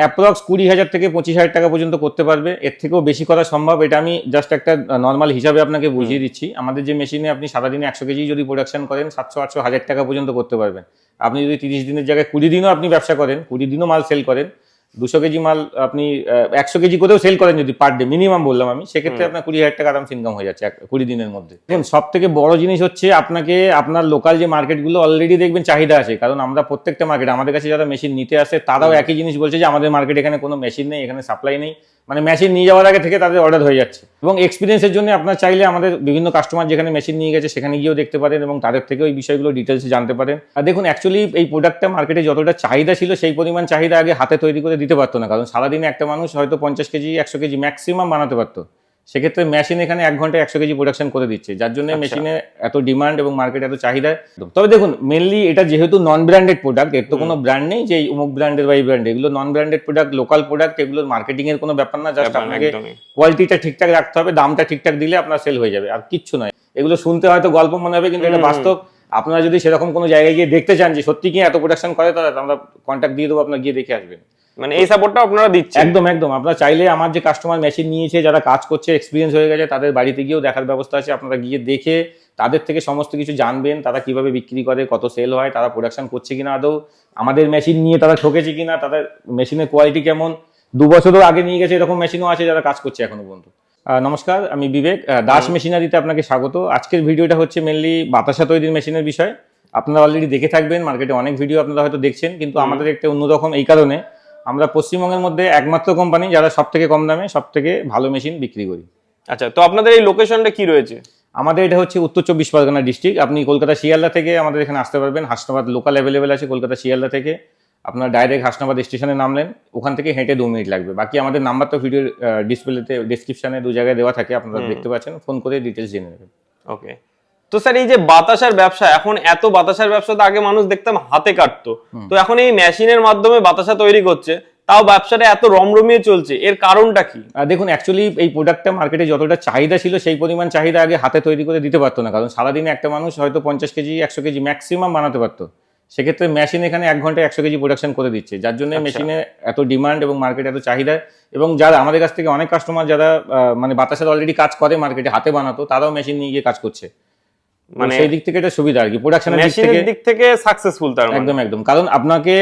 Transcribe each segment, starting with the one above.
Approx কুড়ি হাজার থেকে পঁচিশ হাজার টাকা পর্যন্ত করতে পারবে। এর থেকেও বেশি করা সম্ভব। এটা আমি জাস্ট একটা নর্মাল হিসাবে আপনাকে বুঝিয়ে দিচ্ছি। আমাদের যে মেশিনে আপনি সারাদিনে একশো কেজি যদি প্রোডাকশন করেন সাতশো আটশো হাজার টাকা পর্যন্ত করতে পারবেন। আপনি যদি তিরিশ দিনের জায়গায় কুড়ি দিনও আপনি ব্যবসা করেন কুড়ি দিনও মাল সেল করেন দুশো কেজি মাল আপনি একশো কেজি করেও সেল করেন যদি পার ডে মিনিমাম বললাম আমি সেক্ষেত্রে আপনার কুড়ি হাজার টাকা আরামসে ইনকাম হয়ে যাচ্ছে এক- কুড়ি দিনের মধ্যে। দেখুন সব থেকে বড় জিনিস হচ্ছে আপনাকে আপনার লোকাল যে মার্কেটগুলো অলরেডি দেখবেন চাহিদা আছে। কারণ আমরা প্রত্যেকটা মার্কেট আমাদের কাছে যারা মেশিন নিতে আসে তারাও একই জিনিস বলছে যে আমাদের মার্কেট এখানে কোনো মেশিন নেই এখানে সাপ্লাই নেই। মানে মেশিন নিয়ে যাওয়ার আগে থেকে তাদের অর্ডার হয়ে যাচ্ছে। এবং এক্সপিরিয়েন্সের জন্য আপনার চাইলে আমাদের বিভিন্ন কাস্টমার যেখানে মেশিন নিয়ে গেছে সেখানে গিয়েও দেখতে পারেন এবং তাদের থেকে ওই বিষয়গুলো ডিটেলসে জানতে পারেন। আর দেখুন অ্যাকচুয়ালি এই প্রোডাক্টটা মার্কেটে যতটা চাহিদা ছিল সেই পরিমাণ চাহিদা আগে হাতে তৈরি করে দিতে পারতো না। কারণ সারাদিনে একটা মানুষ হয়তো পঞ্চাশ কেজি, একশো কেজি ম্যাক্সিমাম বানাতে পারতো। সেক্ষেত্রে মেশিন এখানে এক ঘন্টায় একশো কেজি প্রোডাকশন করে দিচ্ছে যার জন্য আচ্ছা। মেশিনে এত ডিমান্ড এবং মার্কেট এত চাহিদা। তবে দেখুন মেনলি এটা যেহেতু নন ব্র্যান্ডেড প্রোডাক্টের তো কোনো ব্র্যান্ড নেই যে অমুক ব্র্যান্ডের বা এই ব্র্যান্ড এগুলো non branded product local product এগুলোর মার্কেটিং এর কোনো ব্যাপার না জাস্ট আপনাকে কোয়ালিটিটা ঠিকঠাক রাখতে হবে দামটা ঠিকঠাক দিলে আপনার সেল হয়ে যাবে আর কিচ্ছু নয়। এগুলো শুনতে হয়তো গল্প মনে হবে কিন্তু এটা বাস্তব। আপনারা যদি সেরকম কোনো জায়গায় গিয়ে দেখতে চান যে সত্যি কি এত প্রোডাকশন করে তাহলে আমরা কন্ট্যাক্ট দিয়ে দেবো আপনার গিয়ে দেখে আসবেন। মানে এই সাপোর্টটা আপনারা দিচ্ছেন? একদম একদম। আপনারা চাইলে আমার যে কাস্টমার মেশিন নিয়েছে যারা কাজ করছে এক্সপিরিয়েন্স হয়ে গেছে তাদের বাড়িতে গিয়েও দেখার ব্যবস্থা আছে। আপনারা গিয়ে দেখে তাদের থেকে সমস্ত কিছু জানবেন তারা কীভাবে বিক্রি করে কত সেল হয় তারা প্রোডাকশন করছে কিনা আদৌ আমাদের মেশিন নিয়ে তারা ঠকেছে কিনা তাদের মেশিনের কোয়ালিটি কেমন? দু বছরও আগে নিয়ে গেছে এরকম মেশিনও আছে যারা কাজ করছে এখনও পর্যন্ত। নমস্কার আমি বিবেক। দাস মেশিনারিতে আপনাকে স্বাগত। আজকের ভিডিওটা হচ্ছে মেনলি বাতাসা তৈরির মেশিনের বিষয়। আপনারা অলরেডি দেখে থাকবেন মার্কেটে অনেক ভিডিও আপনারা হয়তো দেখছেন কিন্তু আমাদের একটা অন্যরকম এই কারণে। আমরা পশ্চিমবঙ্গের মধ্যে একমাত্র কোম্পানি যারা সব থেকে কম দামে সব থেকে ভালো মেশিন বিক্রি করি। আচ্ছা তো আপনাদের এই লোকেশনটা কি রয়েছে? আমাদের এটা হচ্ছে উত্তর চব্বিশ পরগনা ডিস্ট্রিক্ট আপনি কলকাতা শিয়ালদা থেকে আমাদের এখানে আসতে পারবেন। হাসনাবাদ লোকাল অ্যাভেলেবেল আছে কলকাতা শিয়ালদা থেকে। আপনার ডাইরেক্ট হাসনাবাদ স্টেশনে নামলেন। ওখান থেকে হেঁটে দু মিনিট লাগবে। বাকি আমাদের নাম্বার তো ভিডিও ডিসপ্লেতে ডিসক্রিপশনে দু জায়গায় দেওয়া থাকে। আপনারা দেখতে পাচ্ছেন। ফোন করে ডিটেলস জেনে নেবেন। ওকে তো স্যার এই যে বাতাসার ব্যবসা এখন এত বাতাসার ব্যবসা তো আগে মানুষ দেখতাম হাতে কাটতো। তো এখন এই মেশিনের মাধ্যমে বাতাসা তৈরি করছে তাও ব্যবসাটা এত রমরমিয়ে চলছে এর কারণটা কি? দেখুন অ্যাকচুয়ালি এই প্রোডাক্টটা মার্কেটে যতটা চাহিদা ছিল সেই পরিমাণ চাহিদা আগে হাতে তৈরি করে দিতে পারতো না। কারণ সারাদিনে একটা মানুষ হয়তো পঞ্চাশ কেজি একশো কেজি ম্যাক্সিমাম বানাতে পারতো। সেক্ষেত্রে মেশিন এখানে এক ঘন্টায় একশো কেজি প্রোডাকশন করে দিচ্ছে। যার জন্য আচ্ছা। মেশিনে এত ডিমান্ড এবং মার্কেট এত চাহিদা। এবং যারা আমাদের কাছ থেকে অনেক কাস্টমার যারা মানে বাতাসের অলরেডি কাজ করে মার্কেটে হাতে বানাতো তারাও মেশিন নিয়ে গিয়ে কাজ করছে। মানে সেই দিক থেকে এটা সুবিধা আর কি প্রোডাকশনের দিক থেকে দিক থেকে সাকসেসফুল তার মানে। একদম একদম। কারণ আপনাকে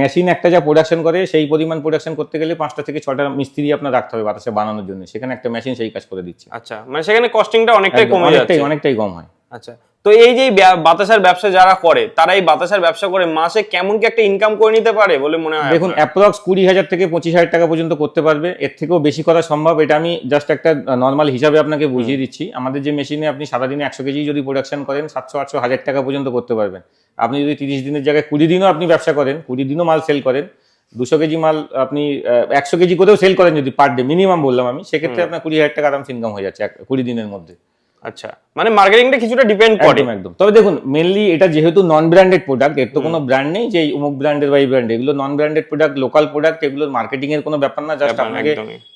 মেশিন একটা যা প্রোডাকশন করে সেই পরিমাণ প্রোডাকশন করতে গেলে পাঁচটা থেকে ছটা মিস্ত্রি আপনার রাখতে হবে বাতাসে বানানোর জন্য। সেখানে একটা মেশিন সেই কাজ করে দিচ্ছে। আচ্ছা মানে সেখানে কস্টিংটা অনেকটাই কমে অনেকটাই যাচ্ছে। অনেকটাই কম হয়। আচ্ছা তো এই যে বাতাসার ব্যবসা যারা করে তারা এই বাতাসার ব্যবসা করে মাসে কেমন কি একটা ইনকাম করে নিতে পারে বলে মনে হয় দেখুন? অ্যাপ্রক্স কুড়ি হাজার থেকে পঁচিশ হাজার টাকা পর্যন্ত করতে পারবে। এর থেকেও বেশি করা সম্ভব এটা আমি জাস্ট একটা নর্মাল হিসাবে আপনাকে বুঝিয়ে দিচ্ছি। আমাদের যে মেশিনে আপনি সারাদিনে একশো কেজি যদি প্রোডাকশন করেন সাতশো আটশো হাজার টাকা পর্যন্ত করতে পারবেন। আপনি যদি তিরিশ দিনের জায়গায় কুড়ি দিনও আপনি ব্যবসা করেন কুড়ি দিনও মাল সেল করেন দুশো কেজি মাল আপনি একশো কেজি করেও সেল করেন যদি পার ডে মিনিমাম বললাম আমি সেক্ষেত্রে আপনার কুড়ি হাজার টাকা আরামস ইনকাম হয়ে যাচ্ছে কুড়ি দিনের মধ্যে। আচ্ছা মানে মার্কেটিংটা কিছুটা ডিপেন্ড করে। একদম তবে দেখুন মেনলি এটা যেহেতু নন ব্র্যান্ডেড প্রোডাক্টের তো কোনো ব্র্যান্ড নেই যে অমুক ব্র্যান্ডের বা এই ব্র্যান্ড এগুলো non branded product local product এগুলোর মার্কেটিং এর কোনো ব্যাপার না জাস্ট আপনাকে।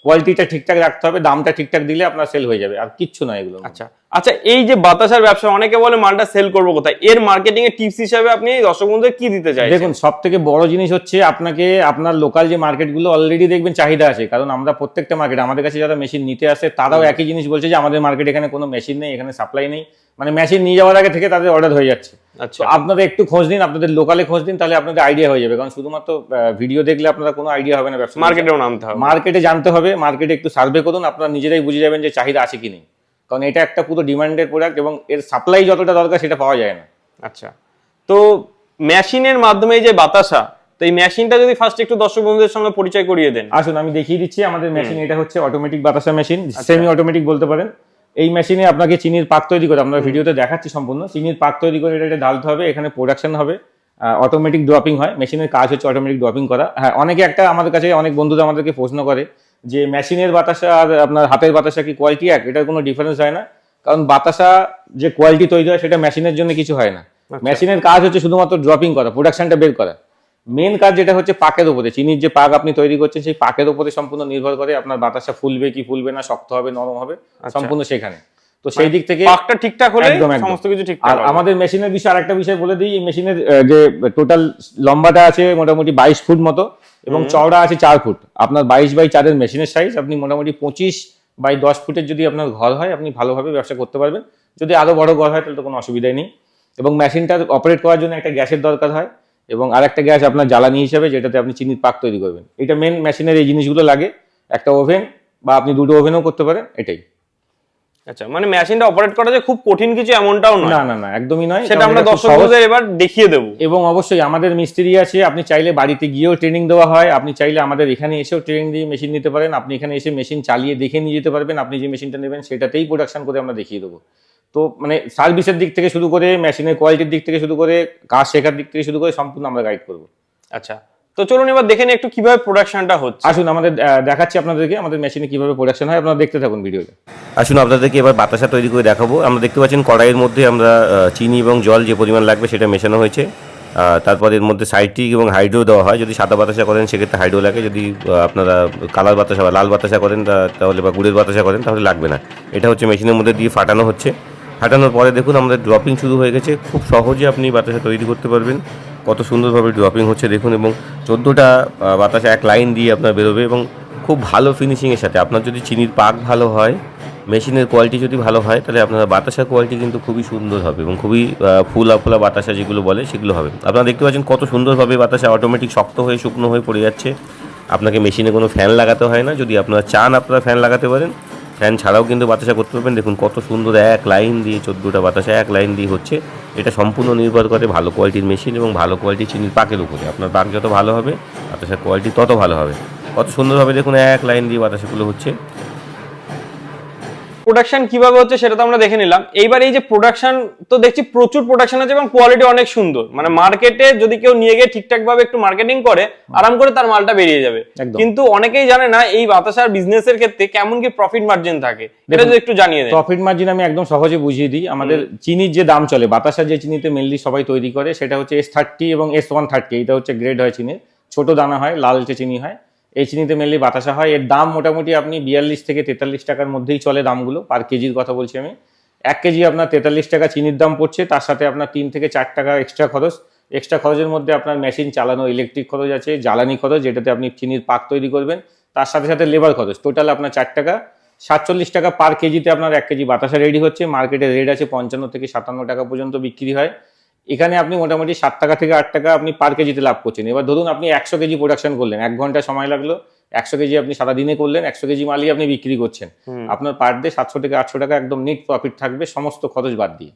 কোয়ালিটিটা ঠিকঠাক রাখতে হবে দামটা ঠিকঠাক দিলে আপনার সেল হয়ে যাবে আর কিচ্ছু নয় এগুলো আচ্ছা আচ্ছা এই যে বাতাসার ব্যবসা অনেকে বলে মালটা সেল করব কোথায়? এর মার্কেটিং এর টিপস হিসাবে আপনি দর্শক বন্ধুদের কি দিতে চাই দেখুন সব থেকে বড় জিনিস হচ্ছে আপনাকে আপনার লোকাল যে মার্কেটগুলো অলরেডি দেখবেন চাহিদা আছে। কারণ আমরা প্রত্যেকটা মার্কেট আমাদের কাছে যারা মেশিন নিতে আসে তারাও একই জিনিস বলছে যে আমাদের মার্কেট এখানে কোনো মেশিন নেই এখানে সাপ্লাই নেই। মানে মেশিন নিয়ে যাওয়ার আগে থেকে তাদের অর্ডার হয়ে যাচ্ছে। আচ্ছা। তো আপনারা একটু খোঁজ দিন আপনাদের লোকালে খোঁজ দিন তাহলে আপনাদের আইডিয়া হয়ে যাবে। কারণ শুধুমাত্র ভিডিও দেখলে আপনারা কোনো আইডিয়া হবে না ব্যবসা মার্কেটেও নামতে হবে। মার্কেটে জানতে হবে মার্কেটে একটু সার্ভে করুন আপনারা নিজেরাই বুঝে যাবেন যে চাহিদা আছে কি নেই। কারণ এটা একটা পুরো ডিমান্ডের প্রোডাক্ট এবং এর সাপ্লাই যতটা দরকার সেটা পাওয়া যায় না। আচ্ছা। তো মেশিনের মাধ্যমে যে বাতাসা তো এই মেশিনটা যদি ফার্স্ট একটু দর্শক বন্ধুদের সঙ্গে পরিচয় করিয়ে দেন। আসুন আমি দেখিয়ে দিচ্ছি আমাদের মেশিন এটা হচ্ছে অটোমেটিক বাতাসা মেশিন সেমি অটোমেটিক বলতে পারেন। এই মেশিনে আপনাকে চিনির পাক তৈরি করে আমরা ভিডিওতে দেখাচ্ছি সম্পূর্ণ চিনির পাক তৈরি করে এটা ঢালতে হবে এখানে প্রোডাকশন হবে অটোমেটিক ড্রপিং হয় মেশিনের কাজ হচ্ছে অটোমেটিক ড্রপিং করা। হ্যাঁ অনেকে একটা আমাদের কাছে অনেক বন্ধুরা আমাদেরকে প্রশ্ন করে যে মেশিনের বাতাসা আর আপনার হাতের বাতাসা কি কোয়ালিটি এক? এটার কোনো ডিফারেন্স হয় না। কারণ বাতাসা যে কোয়ালিটি তৈরি হয় সেটা মেশিনের জন্য কিছু হয় না। মেশিনের কাজ হচ্ছে শুধুমাত্র ড্রপিং করা প্রোডাকশনটা বের করা। মেন কাজ যেটা হচ্ছে পাকের উপরে। চিনির যে পাক আপনি তৈরি করছেন সেই পাকের উপরে সম্পূর্ণ নির্ভর করে আপনার বাতাসা ফুলবে কি ফুলবে না শক্ত হবে নরম হবে সম্পূর্ণ সেখানে। তো তো সেই দিক থেকে পাকটা ঠিকঠাক হলে। সমস্ত কিছু ঠিকঠাক আর আমাদের মেশিনের বিষয়ে আরেকটা বিষয় বলে দিই এই মেশিনের যে টোটাল লম্বাটা আছে মোটামুটি বাইশ ফুট মতো এবং চওড়া আছে চার ফুট। আপনার বাইশ বাই চারের মেশিনের সাইজ আপনি মোটামুটি পঁচিশ বাই দশ ফুটের যদি আপনার ঘর হয় আপনি ভালোভাবে ব্যবসা করতে পারবেন। যদি আরও বড় ঘর হয় তাহলে তো কোনো অসুবিধাই নেই। এবং মেশিনটা অপারেট করার জন্য একটা গ্যাসের দরকার হয়। এবং আরেকটা গ্যাস আপনার জ্বালানি হিসাবে যেটাতে আপনি চিনির পাক তৈরি করবেন। এটা মেন মেশিনের এই জিনিসগুলো লাগে। একটা ওভেন বা আপনি দুটো ওভেনও করতে পারেন এটাই। আচ্ছা মানে মেশিনটা অপারেট করা যে খুব কঠিন কিছু এমনটাও নয়। না না না একদমই নয়। সেটা আমরা এটা খুব দর্শক সহজ। বন্ধুদের এবার দেখিয়ে দেবো। এবং অবশ্যই আমাদের মিস্ত্রি আছে আপনি চাইলে বাড়িতে গিয়েও ট্রেনিং দেওয়া হয়। আপনি চাইলে আমাদের এখানে এসেও ট্রেনিং দিয়ে মেশিন নিতে পারেন। আপনি এখানে এসে মেশিন চালিয়ে দেখে নিয়ে যেতে পারবেন। আপনি যে মেশিনটা নেবেন সেটাতেই প্রোডাকশন করে আমরা দেখিয়ে দেবো। তো মানে সার্ভিসের দিক থেকে শুরু করে মেশিনের কোয়ালিটির দিক থেকে শুরু করে কাজ শেখার দিক থেকে শুরু করে সম্পূর্ণ আমরা গাইড করব। আচ্ছা তো চলুন এবার দেখে নিই একটু কীভাবে প্রোডাকশনটা হচ্ছে। আসুন আমাদের দেখাচ্ছি আপনাদেরকে আমাদের মেশিনে কীভাবে প্রোডাকশন হয় আপনারা দেখতে থাকুন ভিডিওতে আসুন আপনাদেরকে এবার বাতাসা তৈরি করে দেখাবো। আমরা দেখতে পাচ্ছেন কড়াইয়ের মধ্যে আমরা চিনি এবং জল যে পরিমাণ লাগবে সেটা মেশানো হয়েছে। তারপর এর মধ্যে সাইট্রিক এবং হাইড্রো দেওয়া হয়। যদি সাদা বাতাসা করেন সেক্ষেত্রে হাইড্রো লাগে। যদি আপনারা কালার বাতাসা বা লাল বাতাসা করেন তাহলে বা গুড়ের বাতাসা করেন তাহলে লাগবে না। এটা হচ্ছে মেশিনের মধ্যে দিয়ে ফাটানো হচ্ছে। ফাটানোর পরে দেখুন আমাদের ড্রপিং শুরু হয়ে গেছে। খুব সহজে আপনি বাতাসা তৈরি করতে পারবেন। কত সুন্দরভাবে ড্রপিং হচ্ছে দেখুন এবং চোদ্দোটা বাতাসা এক লাইন দিয়ে আপনার বেরোবে এবং খুব ভালো ফিনিশিংয়ের সাথে। আপনার যদি চিনির পাক ভালো হয় মেশিনের কোয়ালিটি যদি ভালো হয়, তাহলে আপনার বাতাসার কোয়ালিটি কিন্তু খুবই সুন্দর হবে এবং খুবই ফুলা ফুলা বাতাসা যেগুলো বলে সেগুলো হবে। আপনারা দেখতে পাচ্ছেন কত সুন্দরভাবে বাতাসা অটোমেটিক শক্ত হয়ে শুকনো হয়ে পড়ে যাচ্ছে। আপনাকে মেশিনে কোনো ফ্যান লাগাতে হয় না। যদি আপনারা চান, আপনারা ফ্যান লাগাতে পারেন। ফ্যান ছাড়াও কিন্তু বাতাসা করতে পারবেন। দেখুন কত সুন্দর এক লাইন দিয়ে চোদ্দোটা বাতাসা, এক লাইন দিয়ে হচ্ছে। এটা সম্পূর্ণ নির্ভর করে ভালো কোয়ালিটির মেশিন এবং ভালো কোয়ালিটির চিনির পাকের উপরে। আপনার পাক যত ভালো হবে বাতাসার কোয়ালিটি তত ভালো হবে। কত সুন্দরভাবে দেখুন এক লাইন দিয়ে বাতাসাগুলো হচ্ছে। প্রোডাকশন কীভাবে হচ্ছে সেটা তো আমরা দেখে নিলাম। এইবার এই যে প্রোডাকশন তো দেখছি প্রচুর প্রোডাকশন আছে এবং কোয়ালিটি অনেক সুন্দর। মানে মার্কেটে যদি কেউ নিয়ে গিয়ে ঠিকঠাক ভাবে একটু মার্কেটিং করে আরাম করে তার মালটা বেরিয়ে যাবে। কিন্তু অনেকেই জানে না এই বাতাসার বিজনেসের ক্ষেত্রে কেমন কি প্রফিট মার্জিন থাকে। এটা যদি একটু জানিয়ে দেন। প্রফিট মার্জিন আমি একদম সহজে বুঝিয়ে দিই। আমাদের চিনির যে দাম চলে বাতাসা যে চিনিতে মেনলি সবাই তৈরি করে সেটা হচ্ছে এস থার্টি এবং এস ওয়ান থার্টি এটা হচ্ছে গ্রেড হয় চিনির। ছোট দানা হয় লালচে চিনি হয়। এই চিনিতে মেনলি বাতাসা হয়। এর দাম মোটামুটি আপনি বিয়াল্লিশ থেকে তেতাল্লিশ টাকার মধ্যেই চলে দামগুলো। পার কেজির কথা বলছি আমি। এক কেজি আপনার তেতাল্লিশ টাকা চিনির দাম পড়ছে। তার সাথে আপনার তিন থেকে চার টাকা এক্সট্রা খরচ। এক্সট্রা খরচের মধ্যে আপনার মেশিন চালানো ইলেকট্রিক খরচ আছে, জ্বালানি খরচ, যেটাতে আপনি চিনির পাক তৈরি করবেন। তার সাথে সাথে লেবার খরচ। টোটাল আপনার চার টাকা। সাতচল্লিশ টাকা পার কেজিতে আপনার এক কেজি বাতাসা রেডি হচ্ছে। মার্কেটে রেট আছে পঞ্চান্ন থেকে সাতান্ন টাকা পর্যন্ত বিক্রি হয়। এখানে আপনি মোটামুটি সাত টাকা থেকে আট টাকা আপনি পার কেজিতে লাভ করছেন। এবার ধরুন আপনি একশো কেজি প্রোডাকশন করলেন এক ঘণ্টা সময় লাগল একশো কেজি আপনি সারা দিনে করলেন একশো কেজি মালই আপনি বিক্রি করছেন। আপনার পার ডে সাতশো থেকে আটশো টাকা একদম নেট প্রফিট থাকবে সমস্ত খরচ বাদ দিয়ে।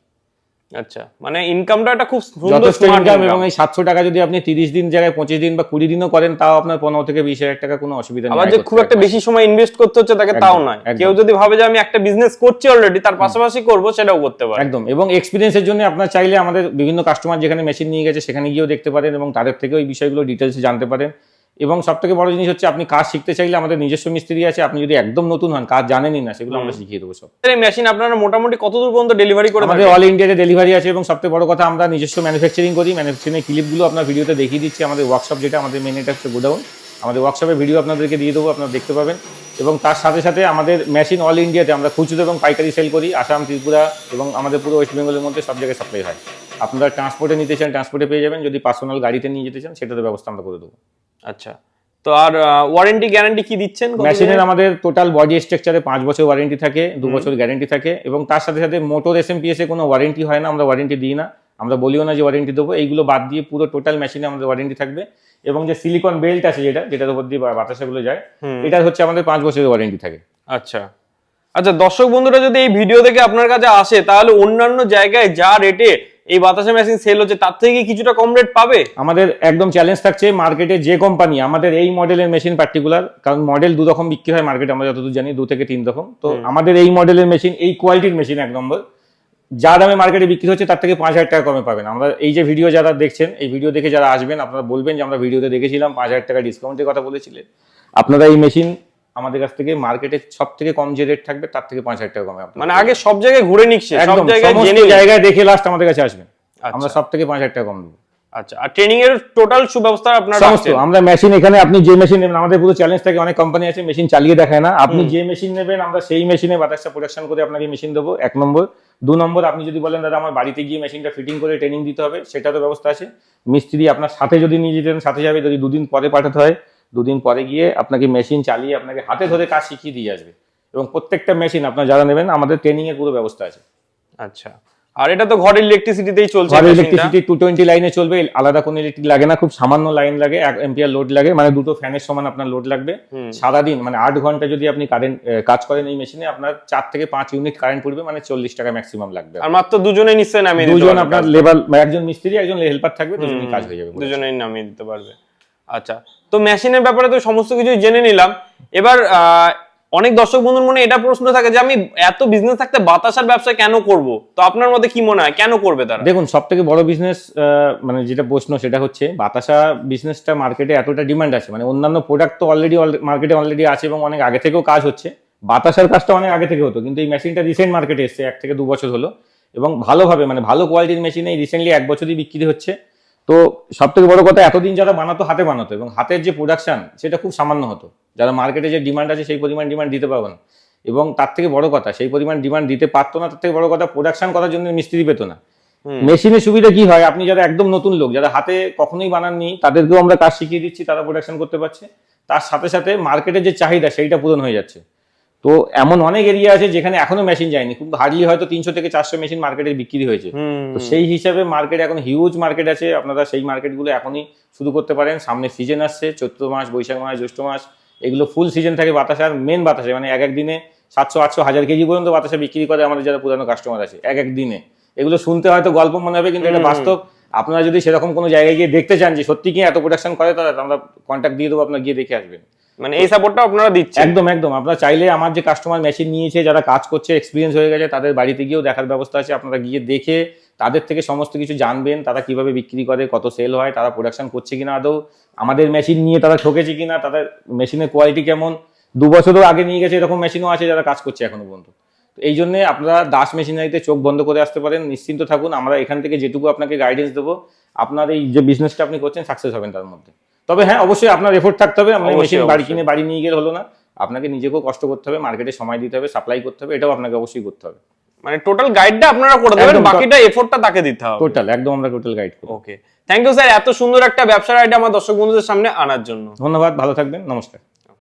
আচ্ছা মানে ইনকামটা একটা খুব সুন্দর যথেষ্ট ইনকাম এবং এই সাতশো টাকা যদি আপনি তিরিশ দিন জায়গায় পঁচিশ দিন বা কুড়ি দিনও করেন তাও আপনার পনেরো থেকে বিশ হাজার টাকা কোনো অসুবিধা নেই। আবার যে খুব একটা বেশি সময় ইনভেস্ট করতে হচ্ছে তাকে তাও নয়। কেউ যদি ভাবে যে আমি একটা বিজনেস করছি অলরেডি তার পাশাপাশি করব সেটাও করতে পারে। একদম এবং এক্সপিরিয়েন্সের জন্য আপনার চাইলে আমাদের বিভিন্ন কাস্টমার যেখানে মেশিন নিয়ে গেছে সেখানে গিয়েও দেখতে পারেন এবং তাদের থেকেও ওই বিষয়গুলো ডিটেলসে জানতে পারেন। এবং সব থেকে বড় জিনিস হচ্ছে আপনি কাজ শিখতে চাইলে আমাদের নিজস্ব মিস্ত্রি আছে আপনি যদি একদম নতুন হন কাজ জানেনই না সেগুলো আমরা শিখিয়ে দেবো সব। এই মেশিন আপনারা মোটামুটি কত দূর পর্যন্ত ডেলিভারি করে আমাদের অল ইন্ডিয়াতে ডেলিভারি আছে এবং সবথেকে বড় কথা আমরা নিজস্ব ম্যানুফ্যাকচারিং করি ম্যানুফ্যাকচারিং ক্লিপগুলো আপনার ভিডিওতে দেখিয়ে দিচ্ছি আমাদের ওয়ার্কশপ যেটা আমাদের মেন এটা হচ্ছে গোডাউন। আমাদের ওয়ার্কশপের ভিডিও আপনাদেরকে দিয়ে দেবো আপনারা দেখতে পাবেন। এবং তার সাথে সাথে আমাদের মেশিন অল ইন্ডিয়াতে আমরা খুচরো এবং পাইকারি সেল করি আসাম ত্রিপুরা এবং আমাদের পুরো ওয়েস্ট বেঙ্গলের মধ্যে সব জায়গায় সাপ্লাই হয়। আপনারা ট্রান্সপোর্টে নিতে চান ট্রান্সপোর্টে পেয়ে যাবেন। যদি পার্সোনাল গাড়িতে নিয়ে যেতে চান সেটার ব্যবস্থা আমরা করে দেবো। আচ্ছা। তো আর ওয়ারেন্টি গ্যারান্টি কি দিচ্ছেন মেশিনের আমাদের টোটাল বডি স্ট্রাকচারে পাঁচ বছর ওয়ারেন্টি থাকে দু বছর গ্যারেন্টি থাকে এবং তার সাথে সাথে মোটর এস এম পি এসে কোনো ওয়ারেন্টি হয় না আমরা ওয়ারেন্টি দিই না। আমরা বলিও না যে ওয়ারেন্টি দেবো এইগুলো বাদ দিয়ে পুরো টোটাল মেশিনে আমাদের ওয়ারেন্টি থাকবে। এবং যে সিলিকন বেল্ট আছে যেটা যেটার উপর দিয়ে বাতাসাগুলো যায় এটা হচ্ছে আমাদের পাঁচ বছরের ওয়ারেন্টি থাকে। আচ্ছা। আচ্ছা দর্শক বন্ধুরা যদি এই ভিডিও দেখে আপনার কাছে আসে তাহলে অন্যান্য জায়গায় যা রেটে এই বাতাসা মেশিন সেল হচ্ছে তার থেকে কিছুটা কম রেট পাবে? আমাদের একদম চ্যালেঞ্জ থাকছে মার্কেটে যে কোম্পানি আমাদের এই মডেলের মেশিন পার্টিকুলার কারণ মডেল দু রকম বিক্রি হয় মার্কেটে আমরা যতদূর জানি দু থেকে তিন রকম। তো আমাদের এই মডেলের মেশিন এই কোয়ালিটির মেশিন এক নম্বর। যা দামে মার্কেটে বিক্রি হচ্ছে তার থেকে পাঁচ হাজার টাকা কমে পাবেন। আমরা এই যে ভিডিও যারা দেখছেন এই ভিডিও দেখে যারা আসবেন আপনারা বলবেন যে আমরা ভিডিওতে দেখেছিলাম পাঁচ হাজার টাকা ডিসকাউন্টের কথা বলেছিলেন আপনারা এই মেশিন আমাদের কাছ থেকে মার্কেটে সব থেকে কম যে রেট থাকবে তার থেকে পাঁচ হাজার টাকা কমে মানে আগে সব জায়গায় ঘুরে নিচ্ছে সব জায়গায় জেনে জায়গায় দেখে লাস্ট আমাদের কাছে আসবেন। আচ্ছা। আমরা সব থেকে পাঁচ হাজার টাকা কম দেবো। আচ্ছা আর ট্রেনিং এর টোটাল সুব্যবস্থা আপনারা সমস্ত আমরা মেশিন এখানে আপনি যে মেশিন নেবেন আমাদের পুরো চ্যালেঞ্জ থাকে অনেক কোম্পানি আছে মেশিন চালিয়ে দেখায় না। আপনি যে মেশিন নেবেন আমরা সেই মেশিনে বাতাসটা প্রোডাকশন করে আপনাকে মেশিন দেবো এক নম্বর। দু নম্বর আপনি যদি বলেন দাদা আমার বাড়িতে গিয়ে মেশিনটা ফিটিং করে ট্রেনিং দিতে হবে সেটারও ব্যবস্থা আছে। মিস্ত্রি আপনার সাথে যদি নিয়ে যেতেন সাথে যাবে যদি দুদিন পরে পাঠাতে হয় দুদিন পরে গিয়ে আপনাকে মেশিন চালিয়ে আপনাকে হাতে ধরে কাজ শিখিয়ে দিয়ে আসবে। এবং প্রত্যেকটা মেশিন আপনার যারা নেবেন আমাদের ট্রেনিং এর পুরো ব্যবস্থা আছে। আচ্ছা। আর এটা তো ঘরের ইলেকট্রিসিটিতেই চলছে ঘরে মেশিনটা। ইলেকট্রিসিটি টু টোয়েন্টি লাইনে চলবে আলাদা কোনো ইলেকট্রিক লাগে না খুব সামান্য লাইন লাগে এক এম্পিয়ার লোড লাগে মানে দুটো ফ্যানের সমান আপনার লোড লাগবে। সারাদিন মানে আট ঘণ্টা যদি আপনি কারেন্ট কাজ করেন এই মেশিনে আপনার চার থেকে পাঁচ ইউনিট কারেন্ট পড়বে মানে চল্লিশ টাকা ম্যাক্সিমাম লাগবে। আর মাত্র দুজনে নিশ্চয়ই নামিয়ে দুজন আপনার লেবার একজন মিস্ত্রি একজন হেল্পার থাকবে দুজনই কাজ হয়ে যাবে দুজনেই নামিয়ে দিতে পারবে। আচ্ছা তো মেশিনের ব্যাপারে তো সমস্ত কিছু জেনে নিলাম। এবার অনেক দর্শক বন্ধুর মনে এটা প্রশ্ন থাকে যে আমি এত বিজনেস থাকতে বাতাসার ব্যবসা কেন করব? তো আপনার মতে কি মনে হয়? কেন করবে তারা? দেখুন সব থেকে বড় বিজনেস মানে যেটা প্রশ্ন সেটা হচ্ছে, বাতাসা বিজনেসটা মার্কেটে এতটা ডিমান্ড আছে। মানে অন্যান্য প্রোডাক্ট তো অলরেডি মার্কেটে অলরেডি আছে এবং অনেক আগে থেকেও কাজ হচ্ছে। বাতাসার কাজটা অনেক আগে থেকে হতো, কিন্তু এই মেশিনটা রিসেন্ট মার্কেটে এসছে, এক থেকে দু বছর হলো। এবং ভালোভাবে মানে ভালো কোয়ালিটির মেশিন এই রিসেন্টলি এক বছরই বিক্রি হচ্ছে। তো সব থেকে বড় কথা এতদিন যারা বানাতো হাতে বানাতো এবং হাতের যে প্রোডাকশন সেটা খুব সামান্য হতো। যারা মার্কেটে যে ডিমান্ড আছে সেই পরিমাণ ডিমান্ড দিতে পারবে না। এবং তার থেকে বড় কথা সেই পরিমাণ ডিমান্ড দিতে পারতো না তার থেকে বড় কথা প্রোডাকশন করার জন্য মিস্ত্রি পেতো না। মেশিনের সুবিধা কি হয়? আপনি যারা একদম নতুন লোক যারা হাতে কখনোই বানাননি তাদেরকেও আমরা কাজ শিখিয়ে দিচ্ছি তারা প্রোডাকশন করতে পারছে। তার সাথে সাথে মার্কেটের যে চাহিদা সেইটা পূরণ হয়ে যাচ্ছে। তো এমন অনেক এরিয়া আছে যেখানে এখনও মেশিন যায়নি। খুব হার্ডলি হয়তো তিনশো থেকে চারশো মেশিন মার্কেটে বিক্রি হয়েছে। তো সেই হিসাবে মার্কেট এখন হিউজ মার্কেট আছে। আপনারা সেই মার্কেটগুলো এখনই শুরু করতে পারেন। সামনে সিজন আসছে চৈত্র মাস বৈশাখ মাস জ্যৈষ্ঠ মাস। এগুলো ফুল সিজন থাকে বাতাসার মেন বাতাসে। মানে এক এক দিনে সাতশো আটশো হাজার কেজি পর্যন্ত বাতাসা বিক্রি করে আমাদের যারা পুরানো কাস্টমার আছে এক এক দিনে। এগুলো শুনতে হয়তো গল্প মনে হবে কিন্তু এটা বাস্তব। আপনারা যদি সেরকম কোনো জায়গায় গিয়ে দেখতে চান যে সত্যি কি এত প্রোডাকশন করে তারা আমরা কন্ট্যাক্ট দিয়ে দেবো আপনার গিয়ে দেখে আসবেন। মানে এই সাপোর্টটা আপনারা দিচ্ছেন? একদম একদম। আপনারা চাইলে আমার যে কাস্টমার মেশিন নিয়েছে, যারা কাজ করছে এক্সপিরিয়েন্স হয়ে গেছে, তাদের বাড়িতে গিয়েও দেখার ব্যবস্থা আছে। আপনারা গিয়ে দেখে তাদের থেকে সমস্ত কিছু জানবেন, তারা কীভাবে বিক্রি করে, কত সেল হয়, তারা প্রোডাকশন করছে কিনা আদৌ, আমাদের মেশিন নিয়ে তারা ঠকেছে কিনা, তাদের মেশিনের কোয়ালিটি কেমন? দু বছরও আগে নিয়ে গেছে, এরকম মেশিনও আছে যারা কাজ করছে এখনও পর্যন্ত। তো এই জন্য আপনারা দাস মেশিনারিতে চোখ বন্ধ করে আসতে পারেন, নিশ্চিন্ত থাকুন। আমরা এখান থেকে যেটুকু আপনাকে গাইডেন্স দেবো, আপনার এই যে বিজনেসটা আপনি করছেন সাকসেস হবেন তার মধ্যে। তবে হ্যাঁ অবশ্যই আপনার এফোর্ট থাকতে হবে। আমরা মেশিন বাড়ি কিনে বাড়ি নিয়ে গেলে হলো না। আপনাকে নিজেকেও কষ্ট করতে হবে মার্কেটে সময় দিতে হবে সাপ্লাই করতে হবে এটাও আপনাকে অবশ্যই করতে হবে। মানে টোটাল গাইডটা আপনারা করে দেবেন বাকিটা এফোর্টটা তাকে দিতে হবে। টোটাল একদম আমরা টোটাল গাইড করব। ওকে থ্যাংক ইউ স্যার এত সুন্দর একটা ব্যবসার আইডিয়া আমার দর্শক বন্ধুদের সামনে আনার জন্য। ধন্যবাদ ভালো থাকবেন নমস্কার।